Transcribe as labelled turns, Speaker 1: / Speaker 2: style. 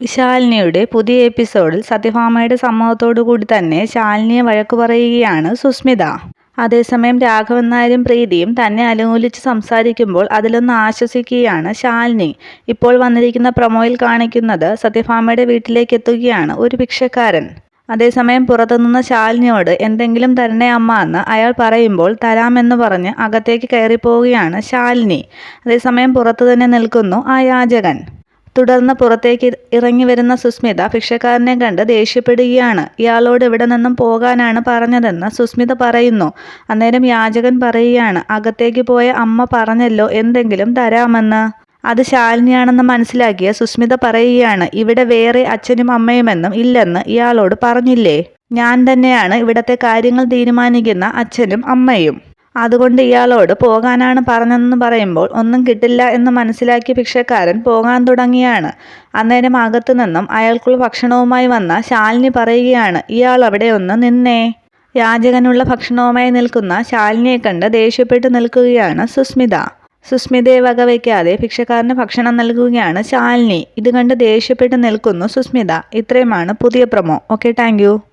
Speaker 1: ശാലിനിയുടെ പുതിയ എപ്പിസോഡിൽ സത്യഭാമയുടെ സമ്മതത്തോടു കൂടി തന്നെ ശാലിനിയെ വഴക്കു പറയുകയാണ് സുസ്മിത. അതേസമയം രാഘവൻ നായരും പ്രീതിയും തന്നെ അനുകൂലിച്ച് സംസാരിക്കുമ്പോൾ അതിലൊന്ന് ആശ്വസിക്കുകയാണ് ശാലിനി. ഇപ്പോൾ വന്നിരിക്കുന്ന പ്രൊമോയിൽ കാണിക്കുന്നത് സത്യഭാമയുടെ വീട്ടിലേക്ക് എത്തുകയാണ് ഒരു ഭിക്ഷക്കാരൻ. അതേസമയം പുറത്തുനിന്ന് ശാലിനിയോട് എന്തെങ്കിലും തരണേ അമ്മ എന്ന് അയാൾ പറയുമ്പോൾ തരാമെന്ന് പറഞ്ഞ് അകത്തേക്ക് കയറിപ്പോവുകയാണ് ശാലിനി. അതേസമയം പുറത്തു തന്നെ നിൽക്കുന്നു ആ യാചകൻ. തുടർന്ന് പുറത്തേക്ക് ഇറങ്ങി വരുന്ന സുസ്മിത ഭിക്ഷക്കാരനെ കണ്ട് ദേഷ്യപ്പെടുകയാണ്. ഇയാളോട് ഇവിടെ നിന്നും പോകാനാണ് പറഞ്ഞതെന്ന് സുസ്മിത പറയുന്നു. അന്നേരം യാചകൻ പറയുകയാണ് അകത്തേക്ക് പോയ അമ്മ പറഞ്ഞല്ലോ എന്തെങ്കിലും തരാമെന്ന്. അത് ശാലിനിയാണെന്ന് മനസ്സിലാക്കിയ സുസ്മിത പറയുകയാണ് ഇവിടെ വേറെ അച്ഛനും അമ്മയുമെന്നും ഇല്ലെന്ന് ഇയാളോട് പറഞ്ഞില്ലേ? ഞാൻ തന്നെയാണ് ഇവിടത്തെ കാര്യങ്ങൾ തീരുമാനിക്കുന്ന അച്ഛനും അമ്മയും. അതുകൊണ്ട് ഇയാളോട് പോകാനാണ് പറഞ്ഞതെന്ന് പറയുമ്പോൾ ഒന്നും കിട്ടില്ല എന്ന് മനസ്സിലാക്കിയ ഭിക്ഷക്കാരൻ പോകാൻ തുടങ്ങിയാണ്. അന്നേരം അകത്തു നിന്നും അയാൾക്കുള്ള ഭക്ഷണവുമായി വന്ന ശാലിനി പറയുകയാണ് ഇയാൾ അവിടെ ഒന്ന് നിന്നേ. യാചകനുള്ള ഭക്ഷണവുമായി നിൽക്കുന്ന ശാലിനിയെ കണ്ട് ദേഷ്യപ്പെട്ടു നിൽക്കുകയാണ് സുസ്മിത. സുസ്മിതയെ വകവയ്ക്കാതെ ഭിക്ഷക്കാരന് ഭക്ഷണം നൽകുകയാണ് ശാലിനി. ഇത് കണ്ട് ദേഷ്യപ്പെട്ട് നിൽക്കുന്നു സുസ്മിത. ഇത്രയുമാണ് പുതിയ പ്രമോ. Okay thank